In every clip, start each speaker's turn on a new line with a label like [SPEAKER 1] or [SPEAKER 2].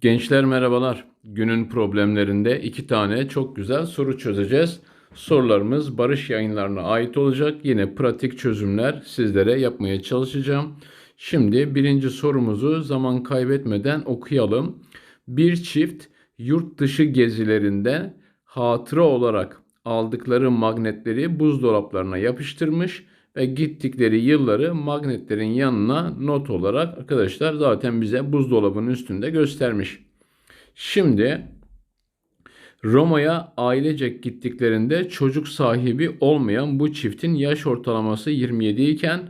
[SPEAKER 1] Gençler merhabalar. Günün problemlerinde iki tane çok güzel soru çözeceğiz. Sorularımız Barış yayınlarına ait olacak. Yine pratik çözümler sizlere yapmaya çalışacağım. Şimdi birinci sorumuzu zaman kaybetmeden okuyalım. Bir çift yurt dışı gezilerinde hatıra olarak aldıkları magnetleri buzdolaplarına yapıştırmış gittikleri yılları magnetlerin yanına not olarak arkadaşlar zaten bize buzdolabının üstünde göstermiş. Şimdi Roma'ya ailecek gittiklerinde çocuk sahibi olmayan bu çiftin yaş ortalaması 27 iken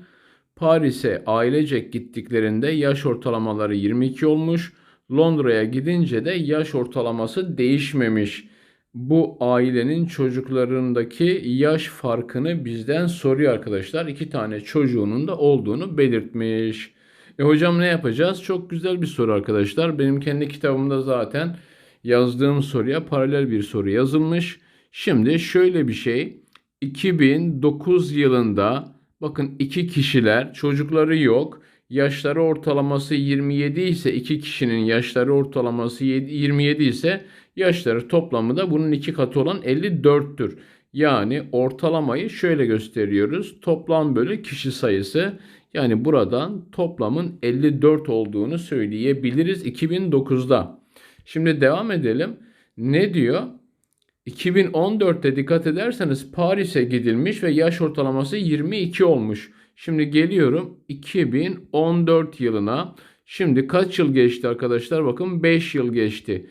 [SPEAKER 1] Paris'e ailecek gittiklerinde yaş ortalamaları 22 olmuş. Londra'ya gidince de yaş ortalaması değişmemiş bu ailenin çocuklarındaki yaş farkını bizden soruyor arkadaşlar. İki tane çocuğunun da olduğunu belirtmiş. E hocam ne yapacağız? Çok güzel bir soru arkadaşlar. Benim kendi kitabımda zaten yazdığım soruya paralel bir soru yazılmış. Şimdi şöyle bir şey. 2009 yılında bakın iki kişiler çocukları yok. Yaşları ortalaması 27 ise iki kişinin yaşları ortalaması 27 ise Yaşları toplamı da bunun iki katı olan 54'tür. Yani ortalamayı şöyle gösteriyoruz. Toplam bölü kişi sayısı. Yani buradan toplamın 54 olduğunu söyleyebiliriz 2009'da. Şimdi devam edelim. Ne diyor? 2014'te dikkat ederseniz Paris'e gidilmiş ve yaş ortalaması 22 olmuş. Şimdi geliyorum 2014 yılına. Şimdi kaç yıl geçti arkadaşlar? Bakın 5 yıl geçti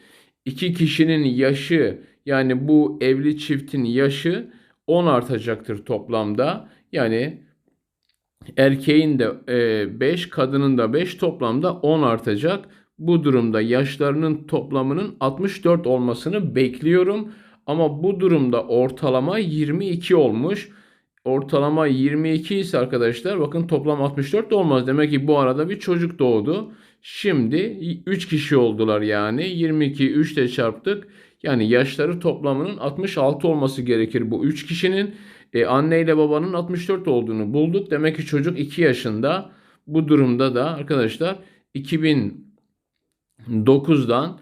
[SPEAKER 1] iki kişinin yaşı yani bu evli çiftin yaşı 10 artacaktır toplamda. Yani erkeğin de 5, e, kadının da 5 toplamda 10 artacak. Bu durumda yaşlarının toplamının 64 olmasını bekliyorum. Ama bu durumda ortalama 22 olmuş. Ortalama 22 ise arkadaşlar bakın toplam 64 de olmaz. Demek ki bu arada bir çocuk doğdu. Şimdi 3 kişi oldular yani. 22 3 ile çarptık. Yani yaşları toplamının 66 olması gerekir bu 3 kişinin. E, anne ile babanın 64 olduğunu bulduk. Demek ki çocuk 2 yaşında. Bu durumda da arkadaşlar 2009'dan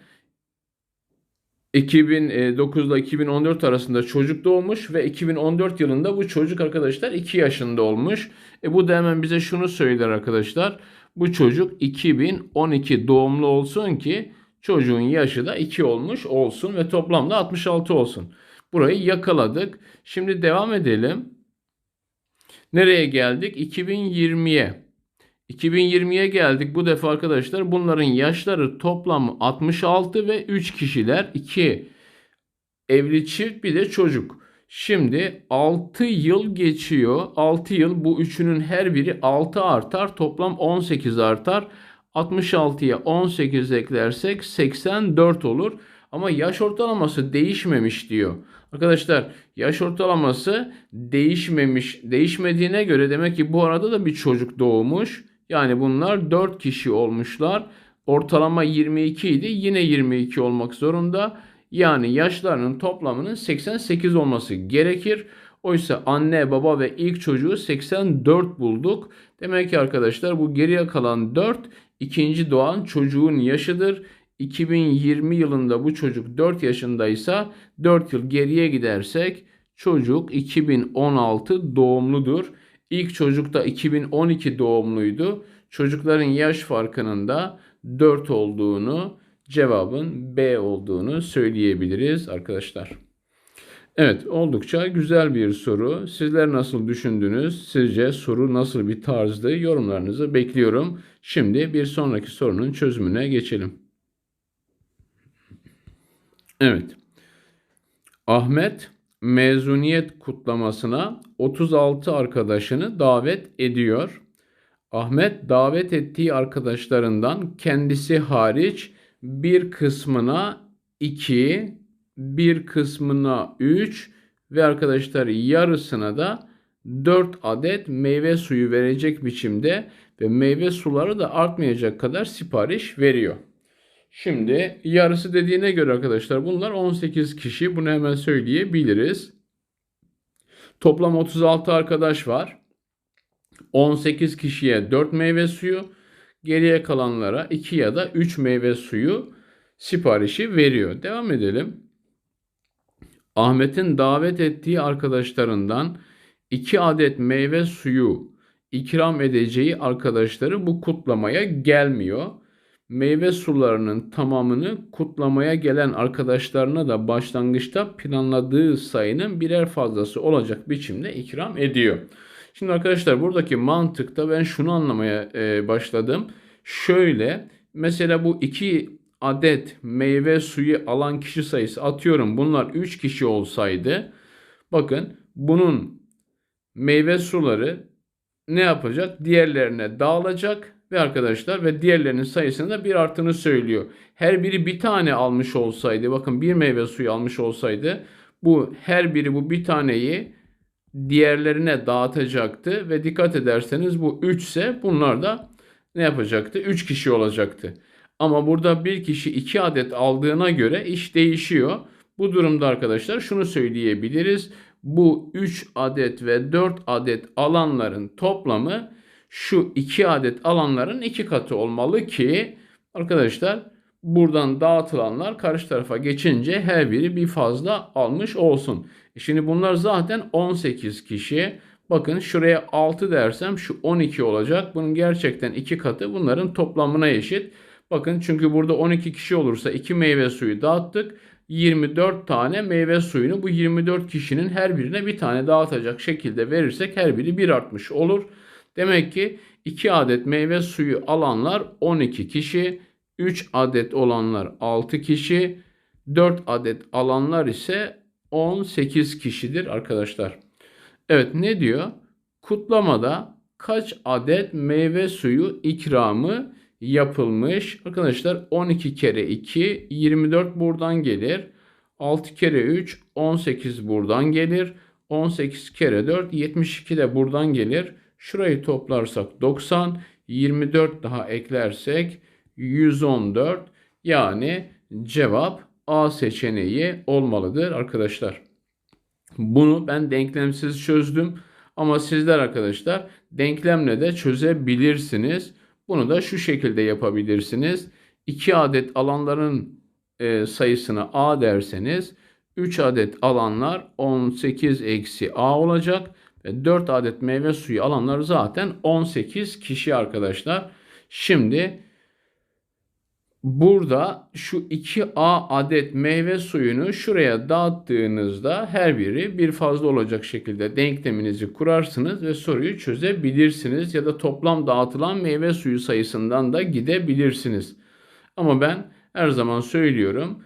[SPEAKER 1] 2009 ile 2014 arasında çocuk doğmuş ve 2014 yılında bu çocuk arkadaşlar 2 yaşında olmuş. E bu da hemen bize şunu söyler arkadaşlar. Bu çocuk 2012 doğumlu olsun ki çocuğun yaşı da 2 olmuş olsun ve toplamda 66 olsun. Burayı yakaladık. Şimdi devam edelim. Nereye geldik? 2020'ye. 2020'ye geldik. Bu defa arkadaşlar bunların yaşları toplamı 66 ve 3 kişiler. 2 evli çift bir de çocuk. Şimdi 6 yıl geçiyor. 6 yıl bu üçünün her biri 6 artar. Toplam 18 artar. 66'ya 18 eklersek 84 olur. Ama yaş ortalaması değişmemiş diyor. Arkadaşlar yaş ortalaması değişmemiş. Değişmediğine göre demek ki bu arada da bir çocuk doğmuş. Yani bunlar 4 kişi olmuşlar. Ortalama 22 idi. Yine 22 olmak zorunda. Yani yaşlarının toplamının 88 olması gerekir. Oysa anne, baba ve ilk çocuğu 84 bulduk. Demek ki arkadaşlar bu geriye kalan 4 ikinci doğan çocuğun yaşıdır. 2020 yılında bu çocuk 4 yaşındaysa 4 yıl geriye gidersek çocuk 2016 doğumludur. İlk çocuk da 2012 doğumluydu. Çocukların yaş farkının da 4 olduğunu cevabın B olduğunu söyleyebiliriz arkadaşlar. Evet oldukça güzel bir soru. Sizler nasıl düşündünüz? Sizce soru nasıl bir tarzdı? Yorumlarınızı bekliyorum. Şimdi bir sonraki sorunun çözümüne geçelim. Evet. Ahmet mezuniyet kutlamasına 36 arkadaşını davet ediyor. Ahmet davet ettiği arkadaşlarından kendisi hariç bir kısmına 2, bir kısmına 3 ve arkadaşlar yarısına da 4 adet meyve suyu verecek biçimde ve meyve suları da artmayacak kadar sipariş veriyor. Şimdi yarısı dediğine göre arkadaşlar bunlar 18 kişi. Bunu hemen söyleyebiliriz. Toplam 36 arkadaş var. 18 kişiye 4 meyve suyu, Geriye kalanlara 2 ya da 3 meyve suyu siparişi veriyor. Devam edelim. Ahmet'in davet ettiği arkadaşlarından iki adet meyve suyu ikram edeceği arkadaşları bu kutlamaya gelmiyor. Meyve sularının tamamını kutlamaya gelen arkadaşlarına da başlangıçta planladığı sayının birer fazlası olacak biçimde ikram ediyor. Şimdi arkadaşlar buradaki mantıkta ben şunu anlamaya e, başladım. Şöyle mesela bu iki adet meyve suyu alan kişi sayısı atıyorum bunlar 3 kişi olsaydı bakın bunun meyve suları ne yapacak? Diğerlerine dağılacak ve arkadaşlar ve diğerlerinin sayısını da bir arttığını söylüyor. Her biri bir tane almış olsaydı bakın bir meyve suyu almış olsaydı bu her biri bu bir taneyi diğerlerine dağıtacaktı ve dikkat ederseniz bu 3 ise bunlar da ne yapacaktı? 3 kişi olacaktı. Ama burada bir kişi 2 adet aldığına göre iş değişiyor. Bu durumda arkadaşlar şunu söyleyebiliriz. Bu 3 adet ve 4 adet alanların toplamı şu 2 adet alanların 2 katı olmalı ki arkadaşlar buradan dağıtılanlar karşı tarafa geçince her biri bir fazla almış olsun. E şimdi bunlar zaten 18 kişi. Bakın şuraya 6 dersem şu 12 olacak. Bunun gerçekten 2 katı bunların toplamına eşit. Bakın çünkü burada 12 kişi olursa 2 meyve suyu dağıttık. 24 tane meyve suyunu bu 24 kişinin her birine bir tane dağıtacak şekilde verirsek her biri bir artmış olur. Demek ki 2 adet meyve suyu alanlar 12 kişi, 3 adet olanlar 6 kişi, 4 adet alanlar ise 18 kişidir arkadaşlar. Evet ne diyor? Kutlamada kaç adet meyve suyu ikramı yapılmış? Arkadaşlar 12 kere 2 24 buradan gelir. 6 kere 3 18 buradan gelir. 18 kere 4 72 de buradan gelir. Şurayı toplarsak 90, 24 daha eklersek 114. Yani cevap A seçeneği olmalıdır arkadaşlar. Bunu ben denklemsiz çözdüm. Ama sizler arkadaşlar denklemle de çözebilirsiniz. Bunu da şu şekilde yapabilirsiniz. 2 adet alanların e, sayısına A derseniz 3 adet alanlar 18 eksi A olacak. Ve 4 adet meyve suyu alanlar zaten 18 kişi arkadaşlar. Şimdi burada şu 2A adet meyve suyunu şuraya dağıttığınızda her biri bir fazla olacak şekilde denkleminizi kurarsınız ve soruyu çözebilirsiniz ya da toplam dağıtılan meyve suyu sayısından da gidebilirsiniz. Ama ben her zaman söylüyorum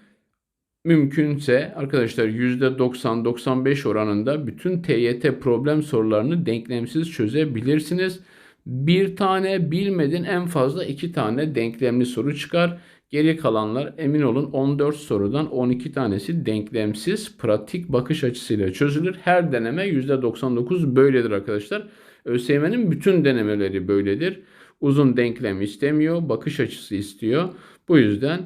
[SPEAKER 1] mümkünse arkadaşlar %90-95 oranında bütün TYT problem sorularını denklemsiz çözebilirsiniz. Bir tane bilmedin en fazla iki tane denklemli soru çıkar. Geri kalanlar emin olun 14 sorudan 12 tanesi denklemsiz pratik bakış açısıyla çözülür. Her deneme %99 böyledir arkadaşlar. ÖSYM'nin bütün denemeleri böyledir. Uzun denklem istemiyor, bakış açısı istiyor. Bu yüzden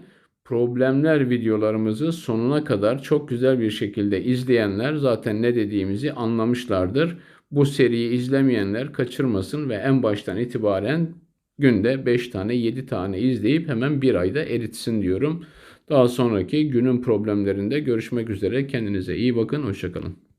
[SPEAKER 1] problemler videolarımızı sonuna kadar çok güzel bir şekilde izleyenler zaten ne dediğimizi anlamışlardır. Bu seriyi izlemeyenler kaçırmasın ve en baştan itibaren günde 5 tane 7 tane izleyip hemen bir ayda eritsin diyorum. Daha sonraki günün problemlerinde görüşmek üzere. Kendinize iyi bakın. Hoşçakalın.